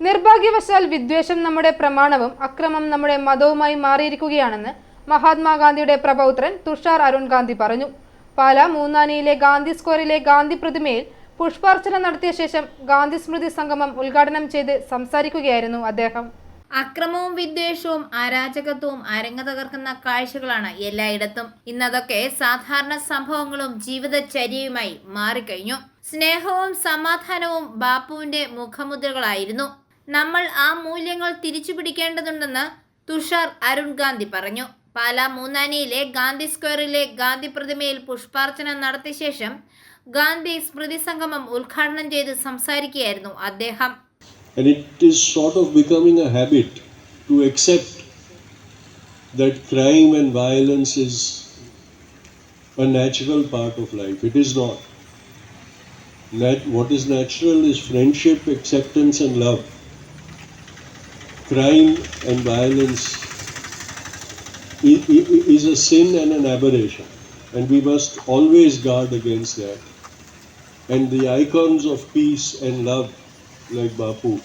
നിർഭാഗ്യവശാൽ വിദ്വേഷം നമ്മുടെ പ്രമാണവും അക്രമം നമ്മുടെ മതവുമായി മാറിയിരിക്കുകയാണെന്ന് മഹാത്മാഗാന്ധിയുടെ പ്രപൗത്രൻ തുഷാർ അരുൺ ഗാന്ധി പറഞ്ഞു. പാല മൂന്നാനിയിലെ ഗാന്ധി സ്ക്വയറിലെ ഗാന്ധി പ്രതിമയിൽ പുഷ്പാർച്ചന നടത്തിയ ശേഷം ഗാന്ധി സ്മൃതി സംഗമം ഉദ്ഘാടനം ചെയ്ത് സംസാരിക്കുകയായിരുന്നു അദ്ദേഹം. അക്രമവും വിദ്വേഷവും അരാജകത്വവും അരങ്ങ തകർക്കുന്ന കാഴ്ചകളാണ് എല്ലായിടത്തും. ഇന്നതൊക്കെ സാധാരണ സംഭവങ്ങളും ജീവിതചര്യയുമായി മാറിക്കഴിഞ്ഞു. സ്നേഹവും സമാധാനവും ബാപ്പുവിന്റെ മുഖമുദ്രകളായിരുന്നു. നമ്മൾ ആ മൂല്യങ്ങൾ തിരിച്ചു പിടിക്കേണ്ടതുണ്ടെന്ന് തുഷാർ അരുൺ ഗാന്ധി പറഞ്ഞു പാല മൂന്നാനിയിലെ ഗാന്ധി സ്ക്വയറിലെ ഗാന്ധി പ്രതിമയിൽ പുഷ്പാർച്ചന നടത്തിയ ശേഷം ഗാന്ധി സ്മൃതി സംഗമം ഉദ്ഘാടനം ചെയ്ത് സംസാരിക്കുകയായിരുന്നു അദ്ദേഹം And it is sort of becoming a habit to accept that crime and violence is a natural part of life. It is not. Nat- what is natural is friendship, acceptance, and love. Crime and violence is a sin and an aberration, and we must always guard against that. And the icons of peace and love, like Bapu,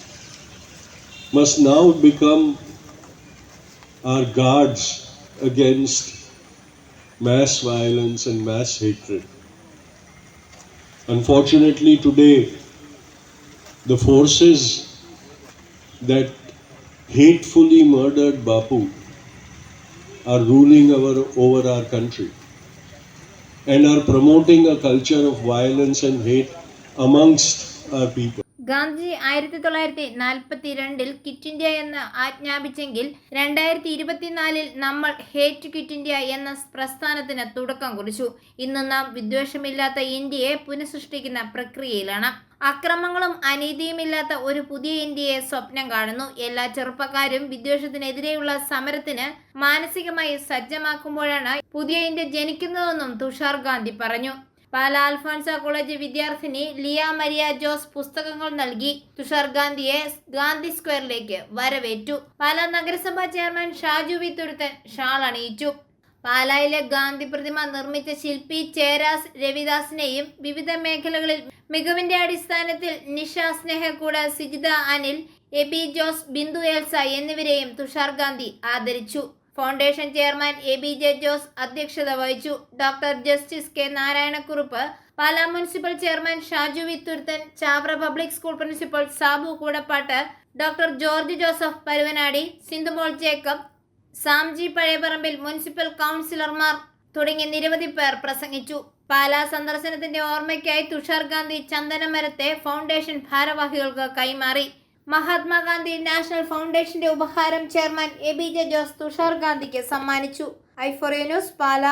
must now become our guards against mass violence and mass hatred. Unfortunately, today, the forces that hatefully murdered Bapu are ruling our, over our country and are promoting a culture of violence and hate amongst our people. Gandhiji ആയിരത്തി തൊള്ളായിരത്തി നാൽപ്പത്തി രണ്ടിൽ quit India എന്ന് ആജ്ഞാപിച്ചെങ്കിൽ രണ്ടായിരത്തി ഇരുപത്തിനാലിൽ നമ്മൾ hate kit India എന്ന പ്രസ്ഥാനത്തിന് തുടക്കം കുറിച്ചു. ഇന്ന് നാം വിദ്വേഷമില്ലാത്ത ഇന്ത്യയെ പുനഃസൃഷ്ടിക്കുന്ന പ്രക്രിയയിലാണ്. അക്രമങ്ങളും അനീതിയുമില്ലാത്ത ഒരു പുതിയ ഇന്ത്യയെ സ്വപ്നം കാണുന്നു. എല്ലാ ചെറുപ്പക്കാരും വിദ്വേഷത്തിനെതിരെയുള്ള സമരത്തിന് മാനസികമായി സജ്ജമാക്കുമ്പോഴാണ് പുതിയ ഇന്ത്യ ജനിക്കുന്നതെന്നും തുഷാർ ഗാന്ധി പറഞ്ഞു. പാല അൽഫോൻസ കോളേജ് വിദ്യാർത്ഥിനി ലിയ മരിയ ജോസ് പുസ്തകങ്ങൾ നൽകി. തുഷാർ ഗാന്ധിയെ ഗാന്ധി സ്ക്വയറിലേക്ക് വരവേറ്റു. പാല നഗരസഭാ chairman Shaju V. Thuruthan shawl അണിയിച്ചു. പാലായിലെ ഗാന്ധി പ്രതിമ നിർമ്മിച്ച ശില്പി ചേരാസ് രവിദാസിനെയും വിവിധ മേഖലകളിൽ മികവിന്റെ അടിസ്ഥാനത്തിൽ നിഷ സ്നേഹക്കൂട് സിജിത അനിൽ എബി ജോസ് ബിന്ദു എൽസ എന്നിവരെയും തുഷാർ ഗാന്ധി ആദരിച്ചു. Foundation chairman A B J Jose അധ്യക്ഷത വഹിച്ചു. Doctor justice K Narayanakurup Pala municipal chairman Shaju Vithuruthan Chavara public school principal Sabu Koodappattu doctor George Joseph Paruvanadi Sindhumol Jacob Samji Pazhayaparambil municipal കൗൺസിലർമാർ തുടങ്ങി നിരവധി പേർ പ്രസംഗിച്ചു. പാലാ സന്ദർശനത്തിന്റെ ഓർമ്മയ്ക്കായി തുഷാർ ഗാന്ധി ചന്ദനമരത്തെ ഫൗണ്ടേഷൻ ഭാരവാഹികൾക്ക് കൈമാറി. മഹാത്മാഗാന്ധി നാഷണൽ ഫൗണ്ടേഷന്റെ ഉപഹാരം chairman A B J Jose Tushar ഗാന്ധിക്ക് സമ്മാനിച്ചു. ഐഫോറിയ ന്യൂസ് പാല.